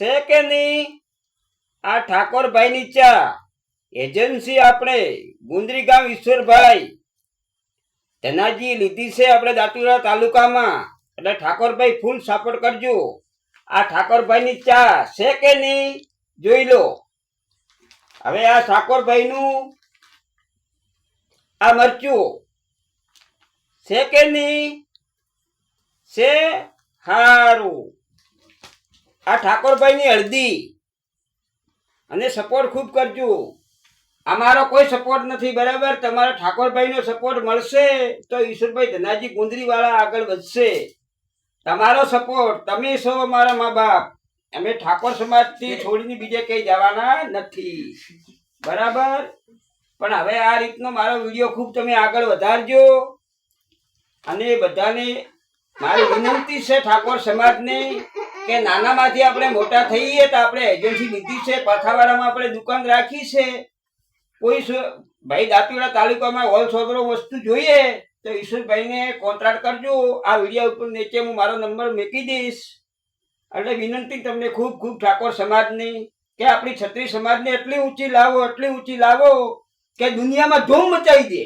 છે કે નહીં? આ ઠાકોરભાઈની ચા. એજન્સી આપણે ગુંદરી ગામ ઈશ્વરભાઈ. ધનાજી લીધી છે આપણે દાતુરા તાલુકામાં. એટલે ઠાકોરભાઈ ફૂલ સપોર્ટ કરજો. આ ઠાકોરભાઈની ચા છે કે નહીં? જોઈ લો. હવે આ ઠાકોરભાઈનું આ મરચું છે કે નહીં? છે? હારું. આ ઠાકોરભાઈની હળદી અને સપોર્ટ ખૂબ કરજો. અમારો કોઈ સપોર્ટ નથી, બરાબર? તમારા ઠાકોરભાઈનો સપોર્ટ મળશે તો ઈશ્વરભાઈ ધનાજી ગુંદરીવાળા આગળ વધશે. તમારો સપોર્ટ તમે છો અમારા મા બાપ. અમે ઠાકોર સમાજથી છોડીને બીજે કંઈ જવાના નથી. બરાબર? પણ હવે આ રીતનો મારો વીડિયો ખૂબ તમે આગળ વધારજો. અને બધાને મારી વિનંતી છે ઠાકોર સમાજને કે નાનામાંથી આપણે મોટા થઈએ તો આપણે એજન્સી લીધી છે, પાથાવાડામાં આપણે દુકાન રાખી છે. કોઈ ભાઈ દાંતીવાડા તાલુકામાં હોલ સોગરો વસ્તુ જોઈએ, તો ઈશ્વરભાઈને કોન્ટ્રાક્ટ કરજો. આ વીડિયો ઉપર નીચે હું મારો નંબર મૂકી દઈશ. એટલે વિનંતી તમને ખૂબ ખૂબ ઠાકોર સમાજની કે આપણી છત્રી સમાજને એટલી ઊંચી લાવો, એટલી ઊંચી લાવો કે દુનિયામાં ધૂમ મચાવી દે.